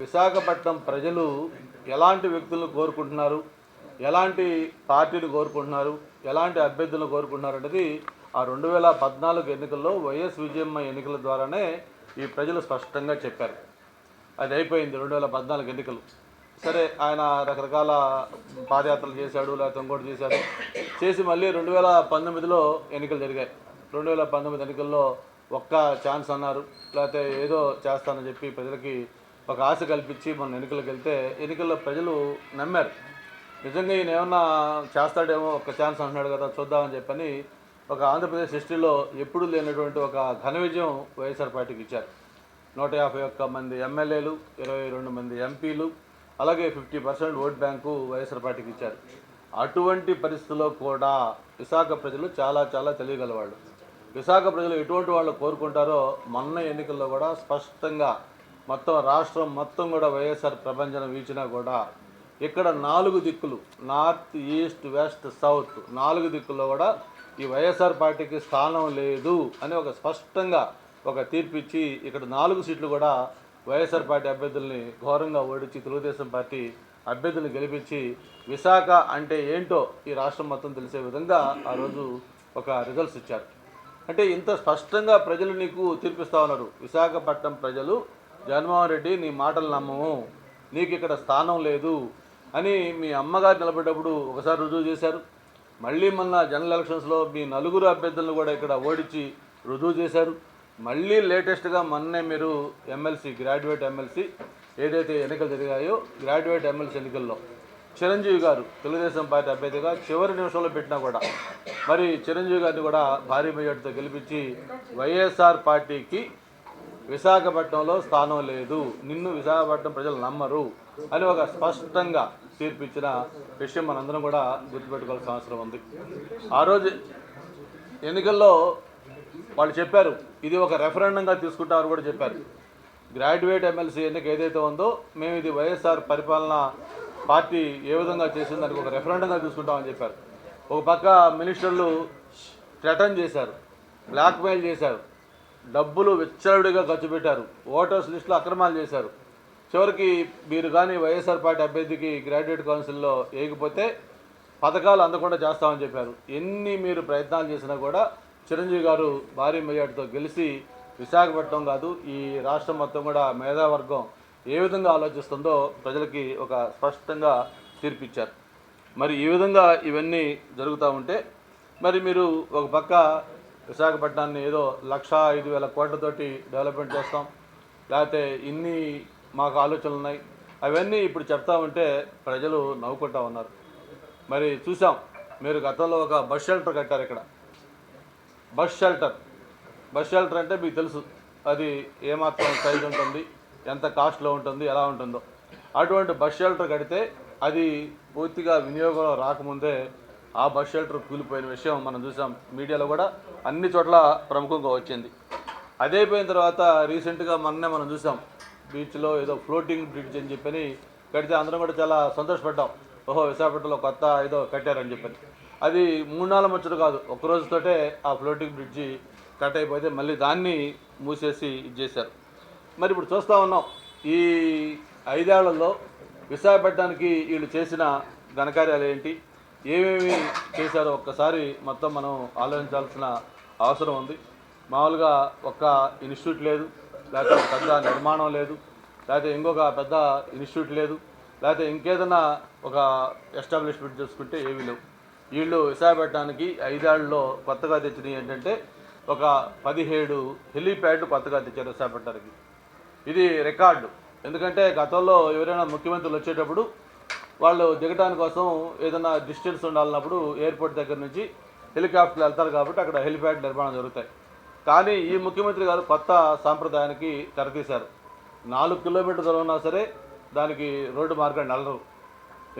విశాఖపట్నం ప్రజలు ఎలాంటి వ్యక్తులను కోరుకుంటున్నారు? ఎలాంటి పార్టీలు కోరుకుంటున్నారు? ఎలాంటి అభ్యర్థులను కోరుకుంటున్నారు అనేది ఆ రెండు వేల పద్నాలుగు ఎన్నికల్లో వైఎస్ విజయమ్మ ఎన్నికల ద్వారానే ఈ ప్రజలు స్పష్టంగా చెప్పారు. అది అయిపోయింది రెండు వేల పద్నాలుగు ఎన్నికలు. సరే ఆయన రకరకాల పాదయాత్రలు చేశాడు లేకపోతే ఇంకోటి చేశాడు. చేసి మళ్ళీ రెండు వేల పంతొమ్మిదిలో ఎన్నికలు జరిగాయి. రెండు వేల పంతొమ్మిది ఎన్నికల్లో ఒక్క ఛాన్స్ అన్నారు. లేకపోతే ఏదో చేస్తానని చెప్పి ప్రజలకి ఒక ఆశ కల్పించి మొన్న ఎన్నికలకు వెళ్తే ఎన్నికల్లో ప్రజలు నమ్మారు. నిజంగా ఈయన ఏమన్నా చేస్తాడేమో ఒక ఛాన్స్ అంటున్నాడు కదా చూద్దామని చెప్పని ఒక ఆంధ్రప్రదేశ్ హిస్టరీలో ఎప్పుడూ లేనటువంటి ఒక ఘన విజయం వైఎస్ఆర్ పార్టీకి ఇచ్చారు. నూట యాభై ఒక్క మంది ఎమ్మెల్యేలు ఇరవై రెండు మంది ఎంపీలు అలాగే fifty percent vote bank YSR పార్టీకి ఇచ్చారు. అటువంటి పరిస్థితుల్లో కూడా విశాఖ ప్రజలు చాలా చాలా తెలియగలవాళ్ళు. విశాఖ ప్రజలు ఎటువంటి వాళ్ళు కోరుకుంటారో మొన్న ఎన్నికల్లో కూడా స్పష్టంగా మొత్తం రాష్ట్రం మొత్తం కూడా వైఎస్ఆర్ ప్రపంచం వీచినా కూడా ఇక్కడ నాలుగు దిక్కులు నార్త్ ఈస్ట్ వెస్ట్ సౌత్ నాలుగు దిక్కుల్లో కూడా ఈ వైఎస్ఆర్ పార్టీకి స్థానం లేదు అని ఒక స్పష్టంగా ఒక తీర్పు ఇచ్చి ఇక్కడ నాలుగు సీట్లు కూడా వైఎస్ఆర్ పార్టీ అభ్యర్థుల్ని ఘోరంగా ఓడించి తెలుగుదేశం పార్టీ అభ్యర్థుల్ని గెలిపించి విశాఖ అంటే ఏంటో ఈ రాష్ట్రం మొత్తం తెలిసే విధంగా ఆ రోజు ఒక రిజల్ట్స్ ఇచ్చారు. అంటే ఇంత స్పష్టంగా ప్రజలు నీకు తీర్పిస్తా ఉన్నారు. విశాఖపట్నం ప్రజలు జగన్మోహన్ రెడ్డి నీ మాటలు నమ్మము. నీకు ఇక్కడ స్థానం లేదు అని మీ అమ్మగారు నిలబడేటప్పుడు ఒకసారి రుజువు చేశారు. మళ్ళీ మొన్న జనరల్ ఎలక్షన్స్లో మీ నలుగురు అభ్యర్థులను కూడా ఇక్కడ ఓడించి రుజువు చేశారు. మళ్ళీ లేటెస్ట్గా మొన్నే మీరు ఎమ్మెల్సీ గ్రాడ్యుయేట్ ఎమ్మెల్సీ ఏదైతే ఎన్నికలు జరిగాయో గ్రాడ్యుయేట్ ఎమ్మెల్సీ ఎన్నికల్లో చిరంజీవి గారు తెలుగుదేశం పార్టీ అభ్యర్థిగా చివరి నిమిషంలో పెట్టినా కూడా మరి చిరంజీవి గారిని కూడా భారీ మెజార్టీతో గెలిపించి వైఎస్ఆర్ పార్టీకి విశాఖపట్నంలో స్థానం లేదు. నిన్ను విశాఖపట్నం ప్రజలు నమ్మరు అని ఒక స్పష్టంగా తీర్పిచ్చిన విషయం మనందరం కూడా గుర్తుపెట్టుకోవాల్సిన అవసరం ఉంది. ఆ రోజు ఎన్నికల్లో వాళ్ళు చెప్పారు ఇది ఒక రెఫరెండంగా తీసుకుంటారు కూడా చెప్పారు. గ్రాడ్యుయేట్ ఎమ్మెల్సీ ఎన్నిక ఏదైతే ఉందో మేము ఇది వైఎస్ఆర్ పరిపాలన పార్టీ ఏ విధంగా చేసింది దానికి ఒక రెఫరెండంగా తీసుకుంటామని చెప్పారు. ఒక పక్క మినిస్టర్లు థ్రెటన్ చేశారు బ్లాక్మెయిల్ చేశారు. డబ్బులు విచ్చలవిడిగా ఖర్చు పెట్టారు. ఓటర్స్ లిస్టులో అక్రమాలు చేశారు. చివరికి మీరు కానీ వైఎస్ఆర్ పార్టీ అభ్యర్థికి గ్రాడ్యుయేట్ కౌన్సిల్లో వేయకపోతే పథకాలు అందకుండా చేస్తామని చెప్పారు. ఎన్ని మీరు ప్రయత్నాలు చేసినా కూడా చిరంజీవి గారు భారీ మెజార్టీతో గెలిచి విశాఖపట్నం కాదు ఈ రాష్ట్రం మొత్తం కూడా మేధావర్గం ఏ విధంగా ఆలోచిస్తుందో ప్రజలకి ఒక స్పష్టంగా తీర్పిచ్చారు. మరి ఈ విధంగా ఇవన్నీ జరుగుతూ ఉంటే మరి మీరు ఒక పక్క విశాఖపట్నాన్ని ఏదో లక్ష ఐదు వేల కోట్లతోటి డెవలప్మెంట్ చేస్తాం. లేకపోతే ఇన్ని మాకు ఆలోచనలు ఉన్నాయి. అవన్నీ ఇప్పుడు చెప్తా ఉంటే ప్రజలు నవ్వుకుంటా ఉన్నారు. మరి చూసాం మీరు గతంలో ఒక బస్ షెల్టర్ కట్టారు ఇక్కడ. Bus shelter. బస్ షెల్టర్ అంటే మీకు తెలుసు అది ఏమాత్రం సైజ్ ఉంటుంది ఎంత కాస్ట్లో ఉంటుంది ఎలా ఉంటుందో. అటువంటి బస్ షెల్టర్ కడితే అది పూర్తిగా వినియోగంలో రాకముందే ఆ బస్ షెల్టర్ కూలిపోయిన విషయం మనం చూసాం. మీడియాలో కూడా అన్ని చోట్ల ప్రముఖంగా వచ్చింది. అదైపోయిన తర్వాత రీసెంట్గా మొన్నే మనం చూసాం. బీచ్లో ఏదో ఫ్లోటింగ్ బ్రిడ్జ్ అని చెప్పని కడితే అందరం కూడా చాలా సంతోషపడ్డాం. ఓహో విశాఖపట్నంలో కొత్త ఏదో కట్టారని చెప్పని. అది మూడు నాలుగు ముచ్చట కాదు. ఒక రోజుతోటే ఆ ఫ్లోటింగ్ బ్రిడ్జి కట్ అయిపోతే మళ్ళీ దాన్ని మూసేసి ఇది చేశారు. మరి ఇప్పుడు చూస్తూ ఉన్నాం. ఈ ఐదేళ్ళలో విశాఖపట్నానికి వీళ్ళు చేసిన ఘనకార్యాలు ఏంటి? ఏమేమి చేశారో ఒక్కసారి మొత్తం మనం ఆలోచించాల్సిన అవసరం ఉంది. మామూలుగా ఒక్క ఇన్స్టిట్యూట్ లేదు లేకపోతే పెద్ద నిర్మాణం లేదు లేకపోతే ఇంకొక పెద్ద ఇన్స్టిట్యూట్ లేదు లేకపోతే ఇంకేదైనా ఒక ఎస్టాబ్లిష్మెంట్ చేసుకుంటే ఏమీ లేవు. వీళ్ళు విశాఖపట్నానికి ఐదేళ్ళలో కొత్తగా తెచ్చినవి ఏంటంటే ఒక పదిహేడు హెలీప్యాడ్ కొత్తగా తెచ్చారు విశాఖపట్నానికి. ఇది రికార్డు. ఎందుకంటే గతంలో ఎవరైనా ముఖ్యమంత్రులు వచ్చేటప్పుడు వాళ్ళు దిగడానికి కోసం ఏదైనా డిస్టెన్స్ ఉండాలన్నప్పుడు ఎయిర్పోర్ట్ దగ్గర నుంచి హెలికాప్టర్లు వెళ్తారు కాబట్టి అక్కడ హెలిప్యాడ్ నిర్మాణం జరుగుతాయి. కానీ ఈ ముఖ్యమంత్రి గారు కొత్త సాంప్రదాయానికి తెరతీశారు. నాలుగు కిలోమీటర్ దూరం ఉన్నా సరే దానికి రోడ్డు మార్గాన్ని వెళ్ళరు.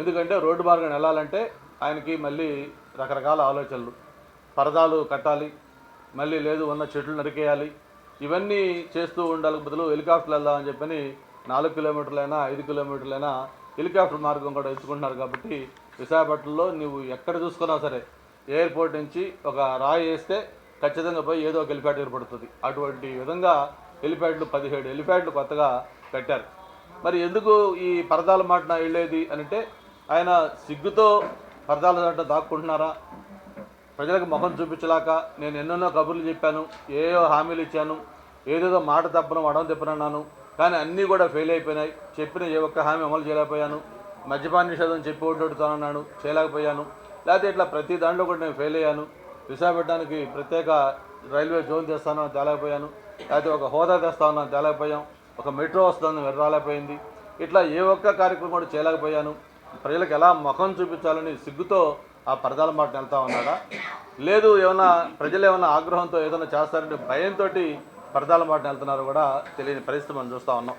ఎందుకంటే రోడ్డు మార్గాన్ని వెళ్ళాలంటే ఆయనకి మళ్ళీ రకరకాల ఆలోచనలు. పరదాలు కట్టాలి మళ్ళీ లేదు ఉన్న చెట్లు నరికేయాలి ఇవన్నీ చేస్తూ ఉండాలి బదులు హెలికాప్టర్లు వెళ్దామని చెప్పని నాలుగు కిలోమీటర్లైనా ఐదు కిలోమీటర్లైనా హెలికాప్టర్ మార్గం కూడా ఎంచుకుంటున్నారు కాబట్టి విశాఖపట్నంలో నువ్వు ఎక్కడ చూసుకున్నా సరే ఎయిర్పోర్ట్ నుంచి ఒక రాయి వేస్తే ఖచ్చితంగా పోయి ఏదో ఒక హెలిప్యాడ్ ఏర్పడుతుంది. అటువంటి విధంగా హెలిప్యాడ్లు పదిహేడు హెలిప్యాడ్లు కొత్తగా కట్టారు. మరి ఎందుకు ఈ పరదాల మాటన వెళ్ళేది అని అంటే ఆయన సిగ్గుతో పరదాల మాట దాక్కుంటున్నారా? ప్రజలకు ముఖం చూపించలేక నేను ఎన్నెన్నో కబుర్లు చెప్పాను ఏవో హామీలు ఇచ్చాను ఏదేదో మాట తప్పను వడం తిప్పనన్నాను. కానీ అన్నీ కూడా ఫెయిల్ అయిపోయినాయి. చెప్పిన ఏ ఒక్క హామీ అమలు చేయలేకపోయాను. మద్యపాన నిషేధం చెప్పి ఓట్లాడుతానన్నాను చేయలేకపోయాను. లేకపోతే ఇట్లా ప్రతి దాంట్లో కూడా నేను ఫెయిల్ అయ్యాను. విశాఖపట్నానికి ప్రత్యేక రైల్వే జోన్ తెస్తానని తేలేకపోయాను. లేకపోతే ఒక హోదా తెస్తానని తేలేకపోయాం. ఒక మెట్రో వస్తుందని రాలేకపోయింది. ఇట్లా ఏ ఒక్క కార్యక్రమం కూడా చేయలేకపోయాను. ప్రజలకు ఎలా ముఖం చూపించాలని సిగ్గుతో ఆ పరదాల మాట వెళ్తా ఉన్నాడా? లేదు ఏమైనా ప్రజలు ఏమైనా ఆగ్రహంతో ఏదైనా చేస్తారంటే భయంతో పరదాల మాట వెళ్తున్నారో కూడా తెలియని పరిస్థితి మనం చూస్తూ ఉన్నాం.